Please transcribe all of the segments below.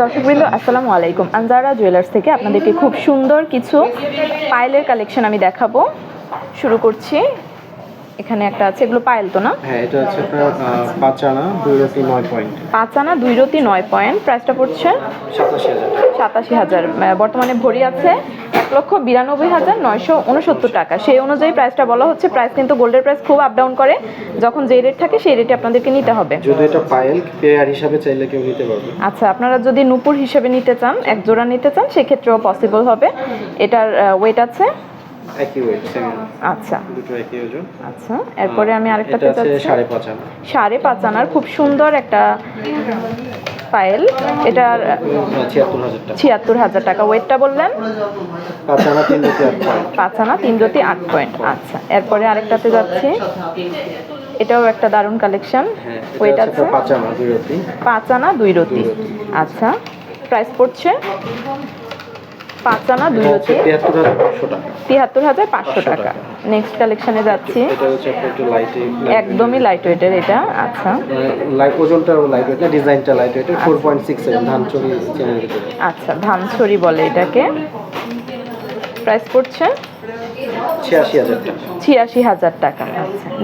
দর্শকবৃন্দ আসসালামু আলাইকুম। আনজারা জুয়েলার্স থেকে আপনাদেরকে খুব সুন্দর কিছু পায়েলের কালেকশন আমি দেখাবো। শুরু করছি। এখানে একটা আছে এগুলো পায়েল তো না? হ্যাঁ এটা হচ্ছে আপনার পাঁচানা পাঁচ আনা দুই রতি নয় পয়েন্ট। পাঁচানা দুই রতি নয় পয়েন্ট। প্রাইসটা পড়ছে সাতাশি হাজার। সাতাশি হাজার। বর্তমানে ভরি আছে। এক লক্ষ বিরানব্বই হাজার নয়শো উনসত্তর টাকা। সেই অনুযায়ী প্রাইসটা বলা হচ্ছে প্রাইস কিন্তু গোল্ডের প্রাইস খুব আপ ডাউন করে। যখন যেই রেট থাকে সেই রেটে আপনাদেরকে নিতে হবে। যদি এটা পায়েল পেয়ার হিসাবে চাইলে কেউ নিতে পারবে। আচ্ছা আপনারা যদি নূপুর হিসেবে নিতে চান এক জোড়া নিতে চান সেক্ষেত্রেও পসিবল হবে। এটার ওয়েট আছে? একই ওয়েট আচ্ছা। দুটো একই ওজন। আচ্ছা এরপরে আমি আরেকটা আনা সাড়ে পাঁচ আনার খুব সুন্দর একটা পায়েল এটার ছিয়াত্তর হাজার টাকা। ওয়েটটা বললেন? পাঁচ আনা তিন রতি আট পয়েন্ট আচ্ছা এরপরে আরেকটাতে যাচ্ছি। এটাও একটা দারুণ কালেকশন ওয়েট আছে? পাঁচ আনা দুই রতি। আচ্ছা প্রাইস পড়ছে? পাঁচ আনা দুই রতি। তিয়াত্তর হাজার পাঁচশো টাকা। তিয়াত্তর হাজার পাঁচশো 500 টাকা টাকা। নেক্সট কালেকশনে যাচ্ছি। এটা হচ্ছে একটু লাইট একদমই লাইট ওয়েটের এটা আচ্ছা। লাইট ওজনটা লাইট ওয়েট না ডিজাইনটা light weight four point six ধান চুরি চেনের আচ্ছা ধানছড়ি বলে এটাকে। প্রাইস পড়ছে? ছিয়াশি হাজার টাকা। ছিয়াশি হাজার টাকা।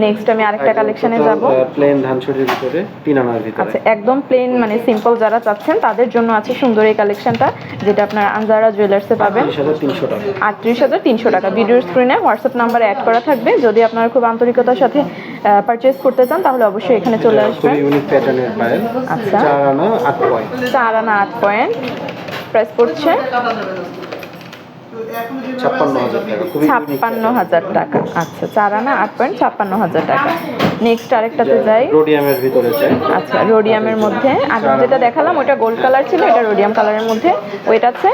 নেক্সট আমি আরেকটা কালেকশনে যাব। প্লেন ধান ভিতরে তিন আনার ভিতরে। আচ্ছা একদম প্লেন মানে সিম্পল যারা চাচ্ছেন তাদের জন্য আছে সুন্দর এই কালেকশনটা যেটা আপনার আনজারা জুয়েলার্সে পাবেন। তিনশো টাকা। আটত্রিশ হাজার তিনশো টাকা। ভিডিওর স্ক্রিনে হোয়াটসঅ্যাপ নাম্বারে অ্যাড করা থাকবে। যদি আপনারা খুব আন্তরিকতার সাথে পারচেস করতে চান তাহলে অবশ্যই এখানে চলে আসবেন। ইউনিক প্যাটার্নের পায়েল আচ্ছা। চার আনা আট পয়েন্ট চার আনা আট পয়েন্ট প্রাইস পড়ছে ছাপ্পান্ন হাজার টাকা। খুবই ছাপ্পান্ন হাজার টাকা। আচ্ছা চার আনা আট পয়েন্ট ছাপ্পান্ন হাজার টাকা। নেক্সট আরেকটাতে যাই। রোডিয়ামের ভিতরে চাই আচ্ছা রোডিয়ামের মধ্যে। আগে যেটা দেখালাম ওটা গোল্ড কালার ছিল এটা রোডিয়াম কালারের মধ্যে। ওইটা আছে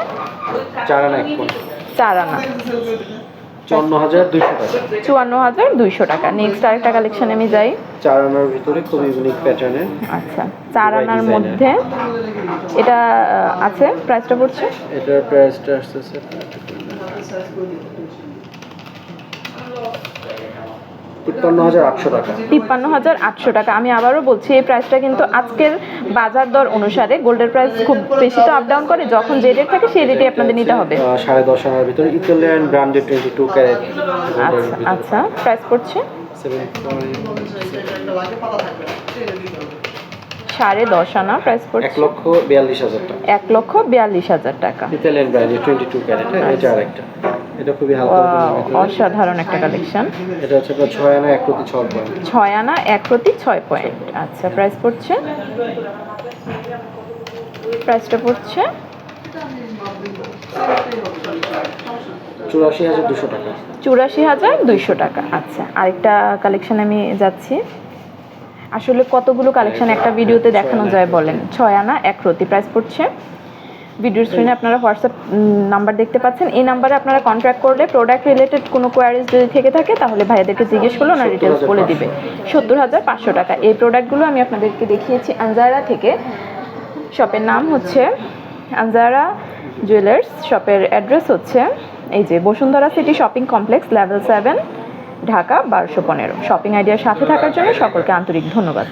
চার আনা এক পয়েন্ট চার আনা চুয়ান্ন হাজার দুইশো টাকা। চুয়ান্ন হাজার দুইশো টাকা। নেক্সট আরেকটা কালেকশন আমি যাই। চার আনার ভিতরে খুবই ইউনিক প্যাটার্নের আচ্ছা চার আনার মধ্যে এটা আছে? প্রাইসটা পড়ছে? এটার প্রাইসটা আসতেছে। তিপ্পান্ন হাজার আটশো টাকা। তিপ্পান্ন হাজার আটশো টাকা। আমি আবারও বলছি এই প্রাইসটা কিন্তু আজকের বাজার দর অনুসারে গোল্ডের প্রাইস খুব বেশি তো আপ ডাউন করে যখন যে রেট থাকে সেই রেটে আপনাদের নিতে হবে। সাড়ে দশ আনার ভিতরে Italian branded twenty two carat আচ্ছা আচ্ছা প্রাইস পড়ছে? সাড়ে দশ আনা প্রাইস এক লক্ষ বিয়াল্লিশ হাজার টাকা। এক লক্ষ বিয়াল্লিশ হাজার টাকা। Italian branded twenty two carat এটা আরেকটা। এটা খুবই হালকা অসাধারণ একটা কালেকশন এটা হচ্ছে আপনার ছয় আনা এক প্রতি ছয় পয়েন্ট ছয় আনা এক প্রতি ছয় পয়েন্ট আচ্ছা প্রাইস পড়ছে? প্রাইসটা পড়ছে? চুরাশি হাজার দুশো টাকা। চুরাশি হাজার দুইশো টাকা। আচ্ছা আরেকটা কালেকশন আমি যাচ্ছি। আসলে কতগুলো কালেকশন একটা ভিডিওতে দেখানো যায় বলেন? ছয় আনা এক প্রতি। প্রাইস পড়ছে? ভিডিওর স্ক্রিনে আপনারা হোয়াটসঅ্যাপ নাম্বার দেখতে পাচ্ছেন। এই নাম্বারে আপনারা কন্ট্যাক্ট করলে প্রোডাক্ট রিলেটেড কোনো কোয়ারিজ যদি থেকে থাকে তাহলে ভাইয়াদেরকে জিজ্ঞেস করলে ওনার ডিটেলস বলে দিবে। সত্তর হাজার পাঁচশো টাকা। এই প্রোডাক্টগুলো আমি আপনাদেরকে দেখিয়েছি আনজারা থেকে। শপের নাম হচ্ছে আনজারা জুয়েলার্স শপের অ্যাড্রেস হচ্ছে এই যে Bashundhara city shopping complex level seven Dhaka বারোশো পনেরো। শপিং আইডিয়ার সাথে থাকার জন্য সকলকে আন্তরিক ধন্যবাদ।